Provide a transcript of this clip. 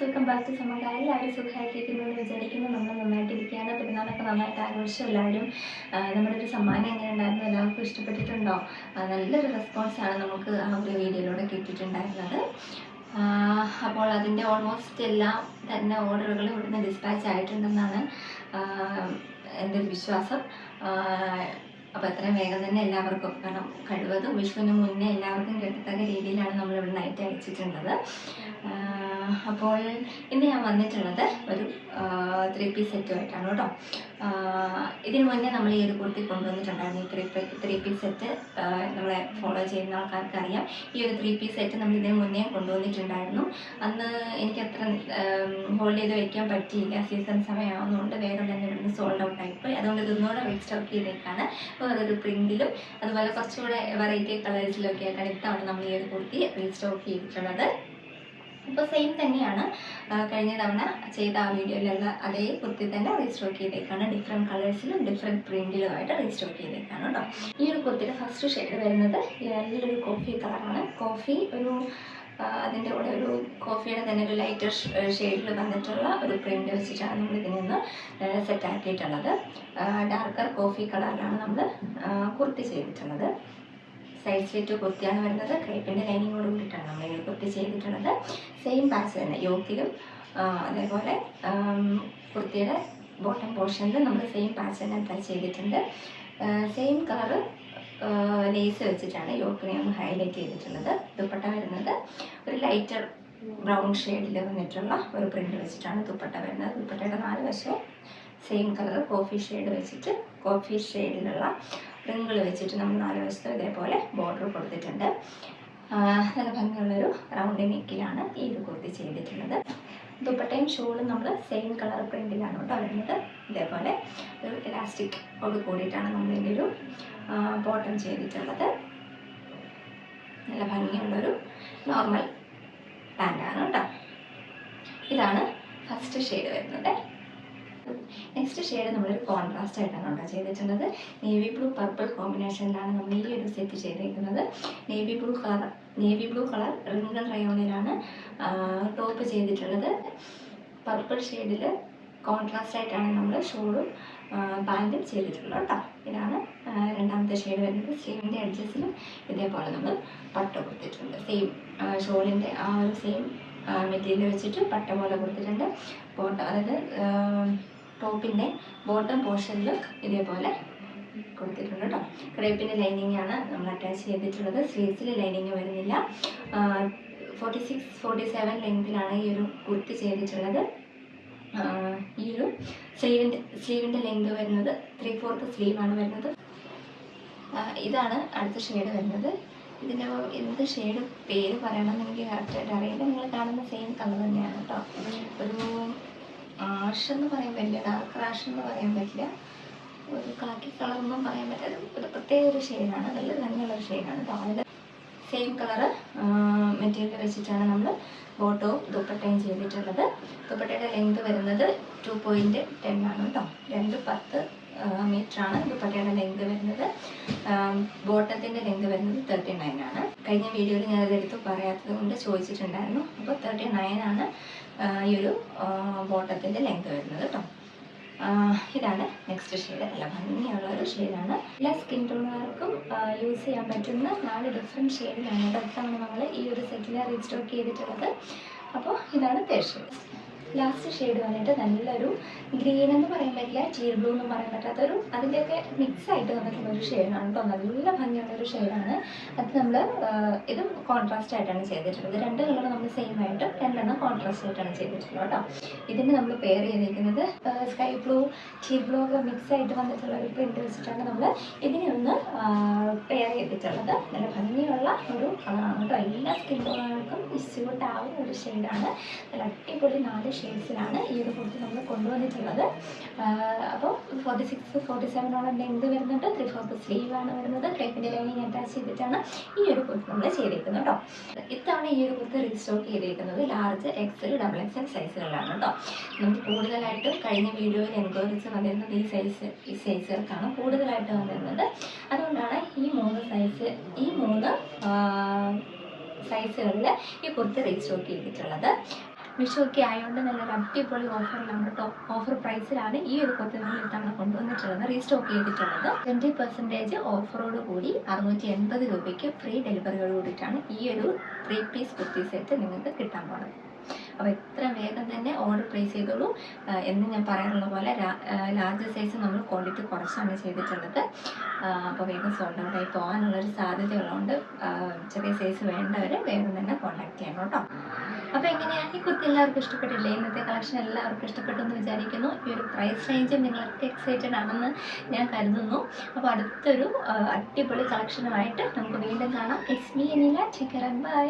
Welcome back to എല്ലാവരും സുഖമായിട്ടിരിക്കുന്നു എന്ന് വിചാരിക്കുന്നു. നമ്മൾ നന്നായിട്ടിരിക്കുകയാണ്. പെരുന്നാളൊക്കെ നന്നായിട്ട് ആഘോഷിച്ചു. എല്ലാവരും നമ്മുടെ ഒരു സമ്മാനം എങ്ങനെ ഉണ്ടായിരുന്നു എല്ലാവർക്കും ഇഷ്ടപ്പെട്ടിട്ടുണ്ടോ? നല്ലൊരു റെസ്പോൺസാണ് നമുക്ക് ആ ഒരു വീഡിയോയിലൂടെ കിട്ടിയിട്ടുണ്ടായിരുന്നത്. അപ്പോൾ അതിന്റെ ഓൾമോസ്റ്റ് എല്ലാം തന്നെ ഓർഡറുകൾ ഇവിടുന്ന് ഡിസ്പാച്ച് ആയിട്ടുണ്ടെന്നാണ് എന്റെ ഒരു വിശ്വാസം. അപ്പോൾ എത്രയും വേഗം തന്നെ എല്ലാവർക്കും കാരണം കഴിവതും വിഷുവിന് മുന്നേ എല്ലാവർക്കും കിട്ടത്തക്ക രീതിയിലാണ് നമ്മൾ ഇവിടെ നൈറ്റ് അയച്ചിട്ടുള്ളത് അപ്പോൾ ഇന്ന് ഞാൻ വന്നിട്ടുള്ളത് ഒരു ത്രീ പീസ് സെറ്റുമായിട്ടാണ് കേട്ടോ. ഇതിനു മുന്നേ നമ്മൾ ഈ ഒരു കുർത്തി കൊണ്ടുവന്നിട്ടുണ്ടായിരുന്നു. ഈ ത്രീ ത്രീ പീസ് സെറ്റ് നമ്മളെ ഫോളോ ചെയ്യുന്ന ആൾക്കാർക്ക് അറിയാം ഈ ഒരു ത്രീ പീസ് സെറ്റ് നമ്മൾ ഇതിനു മുന്നേ കൊണ്ടുവന്നിട്ടുണ്ടായിരുന്നു. അന്ന് എനിക്ക് അത്ര ഹോൾഡ് ചെയ്ത് വെക്കാൻ പറ്റിയില്ല. സീസൺ സമയമാകുന്നതുകൊണ്ട് വേറെ തന്നെ ഇവിടുന്ന് സോൾഡ് ഔട്ട് ആയിപ്പോയി അതുകൊണ്ട് ഇതൊന്നുകൂടെ റീസ്റ്റോക്ക് ചെയ്തേക്കാണ്. വേറൊരു പ്രിന്റിലും അതുപോലെ കുറച്ചുകൂടെ വെറൈറ്റി കളേഴ്സിലൊക്കെ ആയിട്ടാണ് ഇത്തവണ നമ്മൾ ഈ ഒരു കുർത്തി റീസ്റ്റോക്ക് ചെയ്തിട്ടുള്ളത്. ഇപ്പോൾ സെയിം തന്നെയാണ്. കഴിഞ്ഞ തവണ ചെയ്ത ആ വീഡിയോയിലുള്ള അതേ കുർത്തി തന്നെ റീസ്റ്റോക്ക് ചെയ്തേക്കാണ്. ഡിഫറെന്റ് കളേഴ്സിലും ഡിഫറെന്റ് പ്രിന്റിലുമായിട്ട് റീസ്റ്റോക്ക് ചെയ്തേക്കാണ് കേട്ടോ ഈ ഒരു കുർത്തിയുടെ ഫസ്റ്റ് ഷെയ്ഡ് വരുന്നത് നല്ലൊരു കോഫി കളറാണ് കോഫി ഒരു അതിന്റെ കൂടെ ഒരു കോഫിയുടെ തന്നെ ഒരു ലൈറ്റർ ഷെയ്ഡിൽ വന്നിട്ടുള്ള ഒരു പ്രിന്റ് വെച്ചിട്ടാണ് നമ്മൾ ഇതിൽ നിന്ന് സെറ്റ് ആക്കിയിട്ടുള്ളത്. ഡാർക്കർ കോഫി കളറിലാണ് നമ്മൾ കുർത്തി ചെയ്തിട്ടുള്ളത്. സൈഡ് സ്ലിറ്റ് കുർത്തിയാണ് വരുന്നത്. ക്രേപ്പിന്റെ ലൈനിങ്ങോട് കൂടിയിട്ടാണ് നമ്മൾ ഇങ്ങനെ കുർത്തി ചെയ്തിട്ടുള്ളത്. സെയിം പാച്ച് തന്നെ. യോക്കിലും അതേപോലെ കുർത്തിയുടെ ബോട്ടം പോർഷനിൽ നമ്മൾ സെയിം പാച്ച് തന്നെ അത്ര ചെയ്തിട്ടുണ്ട്. സെയിം കളറ് ലേസ് വെച്ചിട്ടാണ് യോക്കിനെ ഒന്ന് ഹൈലൈറ്റ് ചെയ്തിട്ടുള്ളത്. ദുപ്പട്ട വരുന്നത്. ഒരു ലൈറ്റർ ബ്രൗൺ ഷെയ്ഡിൽ വന്നിട്ടുള്ള ഒരു പ്രിന്റ് വെച്ചിട്ടാണ് ദുപ്പട്ട വരുന്നത്. ദുപ്പട്ടയുടെ നാല് വശവും സെയിം കളർ കോഫി ഷെയ്ഡ് വെച്ചിട്ട് കോഫി ഷെയ്ഡിലുള്ള റിങ്കിൾ വെച്ചിട്ട് നമ്മൾ നാല് വശത്തും ഇതേപോലെ ബോർഡർ കൊടുത്തിട്ടുണ്ട്. നല്ല ഭംഗിയുള്ളൊരു റൗണ്ട് നെക്കിലാണ് ഈ ഒരു കുർത്തി ചെയ്തിട്ടുള്ളത്. ദുപ്പട്ടയും ഷോളും നമ്മൾ സെയിം കളർ പ്രിന്റിലാണ് കേട്ടോ വരുന്നത്. ഇതേപോലെ ഒരു ഇലാസ്റ്റിക് ഓട് കൂടിയിട്ടാണ് നമ്മൾ ഇതിന്റെ ഒരു ബോട്ടം ചെയ്തിട്ടുള്ളത്. നല്ല ഭംഗിയുള്ളൊരു നോർമൽ പാന്റാണ് കേട്ടോ. ഇതാണ് ഫസ്റ്റ് ഷെയ്ഡ് വരുന്നത്. നെക്സ്റ്റ് ഷെയ്ഡ് നമ്മളൊരു കോൺട്രാസ്റ്റ് ആയിട്ടാണ് കേട്ടോ ചെയ്തിട്ടുള്ളത്. നേവി ബ്ലൂ പർപ്പിൾ കോമ്പിനേഷനിലാണ് നമ്മൾ ഈ ഒരു സെറ്റ് ചെയ്തേക്കുന്നത് navy blue colour navy blue colour റിംഗൺ റയോണിലാണ് ടോപ്പ് ചെയ്തിട്ടുള്ളത്. പർപ്പിൾ ഷെയ്ഡിൽ കോൺട്രാസ്റ്റ് ആയിട്ടാണ് നമ്മൾ ഷോളും പാന്റും ചെയ്തിട്ടുള്ളത് കേട്ടോ. ഇതാണ് രണ്ടാമത്തെ ഷെയ്ഡ് വരുന്നത്. സ്ലീവിന്റെ അഡ്ജസ്റ്റിലും ഇതേപോലെ നമ്മൾ പട്ട കൊടുത്തിട്ടുണ്ട്. സെയിം ഷോളിന്റെ ആ ഒരു സെയിം മെറ്റീരിയൽ വെച്ചിട്ട് പട്ട പോലെ കൊടുത്തിട്ടുണ്ട്. അപ്പോൾ അതായത് ടോപ്പിന്റെ ബോട്ടം പോർഷനിലും ഇതേപോലെ കൊടുത്തിട്ടുണ്ട് കേട്ടോ ക്രേപ്പിന്റെ ലൈനിങ് ആണ് നമ്മൾ അറ്റാച്ച് ചെയ്തിട്ടുള്ളത്. സ്ലീവ്സിൽ ലൈനിങ് വരുന്നില്ല. ഫോർട്ടി സിക്സ് ഫോർട്ടി സെവൻ ലെങ്തിലാണ് ഈ ഒരു കുർത്തി ചെയ്തിട്ടുള്ളത്. ഈ ഒരു സ്ലീവിന്റെ സ്ലീവിന്റെ ലെങ്ത് വരുന്നത് ത്രീ ഫോർത്ത് സ്ലീവാണ് വരുന്നത്. ഇതാണ് അടുത്ത ഷെയ്ഡ് വരുന്നത്. ഇതിന്റെ എന്ത് ഷെയ്ഡ് പേര് പറയണമെന്ന് എനിക്ക് കറക്റ്റായിട്ട് അറിയില്ല. നിങ്ങൾ കാണുന്ന സെയിം കളർ തന്നെയാണ് കേട്ടോ ഒരു ആഷ് എന്ന് പറയാൻ പറ്റില്ല ഡാർക്ക് ആഷ് എന്ന് പറയാൻ പറ്റില്ല. ഒരു കാക്കി കളർ എന്നും പറയാൻ പറ്റില്ല. ഒരു പ്രത്യേക ഒരു ഷെയ്ഡാണ് നല്ല ഭംഗിയുള്ളൊരു ഷെയ്ഡാണ് കേട്ടോ അതിൽ സെയിം കളറ് മെറ്റീരിയൽ വെച്ചിട്ടാണ് നമ്മൾ ബോട്ടവും ദുപ്പട്ടയും ചെയ്തിട്ടുള്ളത്. ദുപ്പട്ടയുടെ ലെങ്ത് വരുന്നത് ടു പോയിന്റ് ടെൻ ആണ് കേട്ടോ രണ്ട് പത്ത് മീറ്ററാണ് ദുപ്പട്ടയുടെ ലെങ്ത് വരുന്നത്. ബോട്ടത്തിന്റെ ലെങ്ത് വരുന്നത് തേർട്ടി നയൻ ആണ്. കഴിഞ്ഞ വീഡിയോയിൽ ഞാൻ അതെടുത്ത് പറയാത്തത് കൊണ്ട് ചോദിച്ചിട്ടുണ്ടായിരുന്നു. അപ്പോൾ തേർട്ടി നയൻ ആണ്. ഈ ഒരു ബോട്ടത്തിന്റെ ലെങ്ത് വരുന്നത് കേട്ടോ ഇതാണ് നെക്സ്റ്റ് ഷെയ്ഡ് നല്ല ഭംഗിയുള്ള ഒരു ഷെയ്ഡാണ് എല്ലാ സ്കിൻ ടോണുകാർക്കും യൂസ് ചെയ്യാൻ പറ്റുന്ന നാല് ഡിഫറെന്റ് ഷെയ്ഡിലാണ് ഇതൊക്കെയാണ് നമ്മൾ ഈ ഒരു സെറ്റിൽ റീസ്റ്റോക്ക് ചെയ്തിട്ടുള്ളത്. അപ്പോൾ ഇതാണ് തേർഡ് ലാസ്റ്റ് ഷെയ്ഡ് വന്നിട്ട് നല്ലൊരു ഗ്രീൻ എന്ന് പറയാൻ പറ്റില്ല ചീർ ബ്ലൂ എന്ന് പറയാൻ പറ്റാത്തൊരു അതിന്റെയൊക്കെ മിക്സ് ആയിട്ട് വന്നിട്ടുള്ള ഒരു ഷെയ്ഡാണ് കേട്ടോ നല്ല ഭംഗിയുള്ള ഒരു ഷെയ്ഡാണ് അത് നമ്മൾ ഇതും കോൺട്രാസ്റ്റ് ആയിട്ടാണ് ചെയ്തിട്ടുള്ളത്. രണ്ട് കളർ നമ്മൾ സെയിം ആയിട്ട് രണ്ടെണ്ണം കോൺട്രാസ്റ്റ് ആയിട്ടാണ് ചെയ്തിട്ടുള്ളത് കേട്ടോ. ഇതിന് നമ്മൾ പെയർ ചെയ്തിരിക്കുന്നത് സ്കൈ ബ്ലൂ ചീർ ബ്ലൂ ഒക്കെ മിക്സ് ആയിട്ട് വന്നിട്ടുള്ള ഒരു പ്രിന്റ് വെച്ചിട്ടാണ് നമ്മൾ ഇതിനെ ഒന്ന് പെയർ ചെയ്തിട്ടുള്ളത്. നല്ല ഭംഗിയുള്ള ഒരു കളറാണ് കേട്ടോ. എല്ലാ സ്കിൻ ടോണുകൾക്കും സ്യൂട്ട് ഒരു ഷെയ്ഡാണ് നല്ല അടിപൊളി നാല് ഷെയ്ഡ്സിലാണ് ഈ ഒരു കുർത്തി നമ്മൾ കൊണ്ടുവന്നിട്ടുള്ളത്. അപ്പോൾ ഫോർട്ടി സിക്സ് ഫോർട്ടി സെവനോളം ലെങ്ത് വരുന്നുണ്ട് ത്രീ ഫോർത്ത് ആണ് വരുന്നത്. ക്രേപ്പിന്റെ ലൈനിങ് അറ്റാച്ച് ചെയ്തിട്ടാണ് ഈ ഒരു കുർത്തി നമ്മൾ ചെയ്തിരിക്കുന്നത് കേട്ടോ ഇത്തവണ ഈ ഒരു കുർത്തി റീസ്റ്റോക്ക് ചെയ്തിരിക്കുന്നത് ലാർജ് എക്സൽ ഡബിൾ എക്സൽ സൈസുകളിലാണ് കേട്ടോ നമുക്ക് കൂടുതലായിട്ടും കഴിഞ്ഞ വീഡിയോയിൽ എൻക്വയറീസ് വന്നിരുന്നത് ഈ സൈസ് ഈ സൈസുകൾക്കാണ് കൂടുതലായിട്ട് വന്നിരുന്നത്. അതുകൊണ്ടാണ് ഈ മൂന്ന് സൈസ് ഈ മൂന്ന് സൈസുകളിൽ ഈ കുർത്തി റീസ്റ്റോക്ക് ചെയ്തിട്ടുള്ളത്. വിഷു ഒക്കെ ആയതുകൊണ്ട് നല്ലൊരു അടിപൊളി ഓഫറിലാണ് കേട്ടോ ഓഫർ പ്രൈസിലാണ് ഈ ഒരു കുർത്തി നമ്മൾ ഇത്തവണ കൊണ്ടുവന്നിട്ടുള്ളത്. റീസ്റ്റോക്ക് ചെയ്തിട്ടുള്ളത്. ട്വന്റി പെർസെന്റേജ് ഓഫറോട് കൂടി അറുന്നൂറ്റി എൺപത് രൂപയ്ക്ക് ഫ്രീ ഡെലിവറിയോട് കൂടിയിട്ടാണ് ഈ ഒരു ത്രീ പീസ് കുർത്തി സെറ്റ് നിങ്ങൾക്ക് കിട്ടാൻ പോകുന്നത് അപ്പോൾ എത്ര വേഗം തന്നെ ഓർഡർ പ്ലേസ് ചെയ്തോളൂ. എന്ന് ഞാൻ പറയാറുള്ള പോലെ ലാർജ് സൈസ് നമ്മൾ ക്വാണ്ടിറ്റി കുറച്ചാണ് ചെയ്തിട്ടുള്ളത്. അപ്പോൾ വേഗം സോൾഡ് ഔട്ട് ആയി പോകാനുള്ളൊരു സാധ്യത ഉള്ളതുകൊണ്ട് ചെറിയ സൈസ് വേണ്ടവർ വേഗം തന്നെ കോൺടാക്ട് ചെയ്യണം കേട്ടോ. അപ്പോൾ എങ്ങനെയാണ് ഈ കുർത്തി എല്ലാവർക്കും ഇഷ്ടപ്പെട്ടില്ലേ? ഇന്നത്തെ കളക്ഷൻ എല്ലാവർക്കും ഇഷ്ടപ്പെട്ടു എന്ന് വിചാരിക്കുന്നു. ഈ ഒരു പ്രൈസ് റേഞ്ച് നിങ്ങൾക്ക് എക്സൈറ്റഡ് ആണെന്ന് ഞാൻ കരുതുന്നു. അപ്പോൾ അടുത്തൊരു അടിപൊളി കളക്ഷനുമായിട്ട് നമുക്ക് വീണ്ടും കാണാം. It's me chicken by